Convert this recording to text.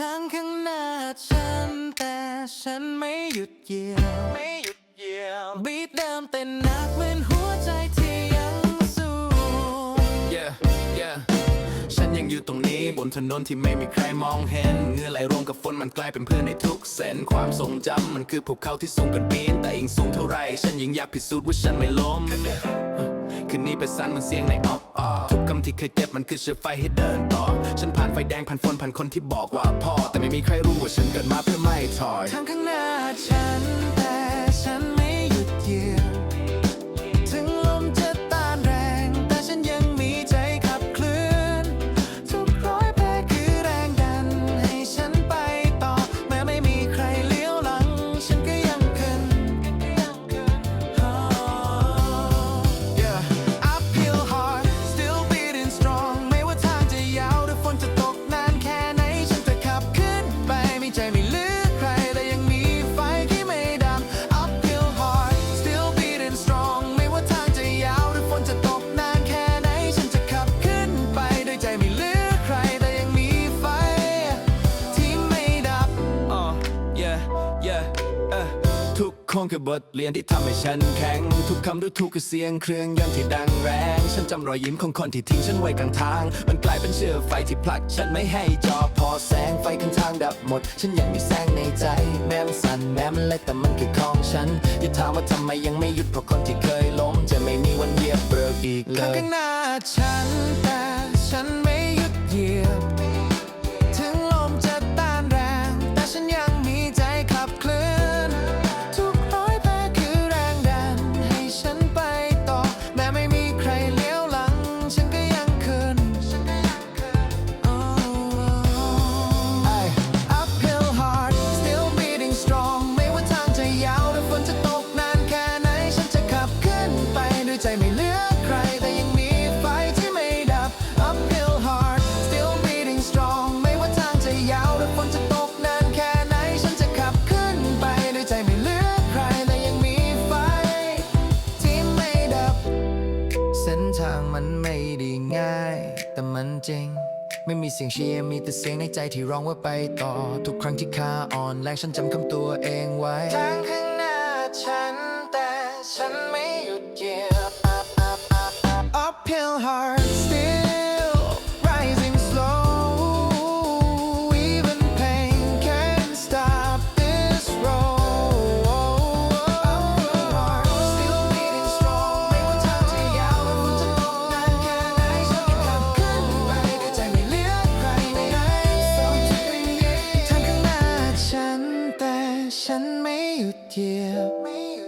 ทางข้างหน้าฉัน แต่ฉันไม่หยุดเหยียบไม่หยุดเหยียบบีดเดิมเต้นหนักเหมือนหัวใจที่ยังสู้ yeah yeah ฉันยังอยู่ตรงนี้บนถนนที่ไม่มีใครมองเห็นเหงื่อไหลรวมกับฝนมันกลายเป็นเพื่อนในทุกเส้นความทรงจำมันคือภูเขาที่สูงกันปีนแต่ยิ่งสูงเท่าไร ฉันยิ่งอยากพิสูจน์ว่าฉันไม่ล้มคืนนี้เป็นสันเหมันเสียงในออฟออทุกคำที่เคยเจ็บมันคือเชื้อไฟให้เดินต่อ ฉันผ่านไฟแดงผ่านฝนผ่านคนที่บอกว่าพอแต่ไม่มีใครรู้ว่าฉันเกิดมาเพื่อไม่ถอยทางข้างหน้าฉันแต่ฉัน คนคือบทเรียนที่ทำให้ฉันแข็ง ทุกคำดูถูกคือเสียงเครื่องยนต์ที่ดังแรง ฉันจำรอยยิ้มของคนที่ทิ้งฉันไว้กลางทาง มันกลายเป็นเชื้อไฟที่ผลักฉันไม่ให้จอพอแสงไฟข้างทางดับหมด ฉันยังมีแสงในใจ แม้มันสั่นแม้มันเล็กแต่มันคือของฉัน อย่าถามว่าทำไมยังไม่หยุดเพราะคนที่เคยล้ม จะไม่มีวันเหยียบเบรกอีกเลยข้างหน้าฉันแต่ฉันไม่หยุดเหยียบ แต่มันจริงไม่มีเสียงเชียร์มีแต่เสียงในใจที่ร้องว่าไปต่อ ทุกครั้งที่ขาอ่อนแรงฉันจำคำตัวเองไว้ทางข้างหน้าฉันแต่ฉันไม่หยุดเหยียบ uphill hard ฉันไม่หยุดเหยียบ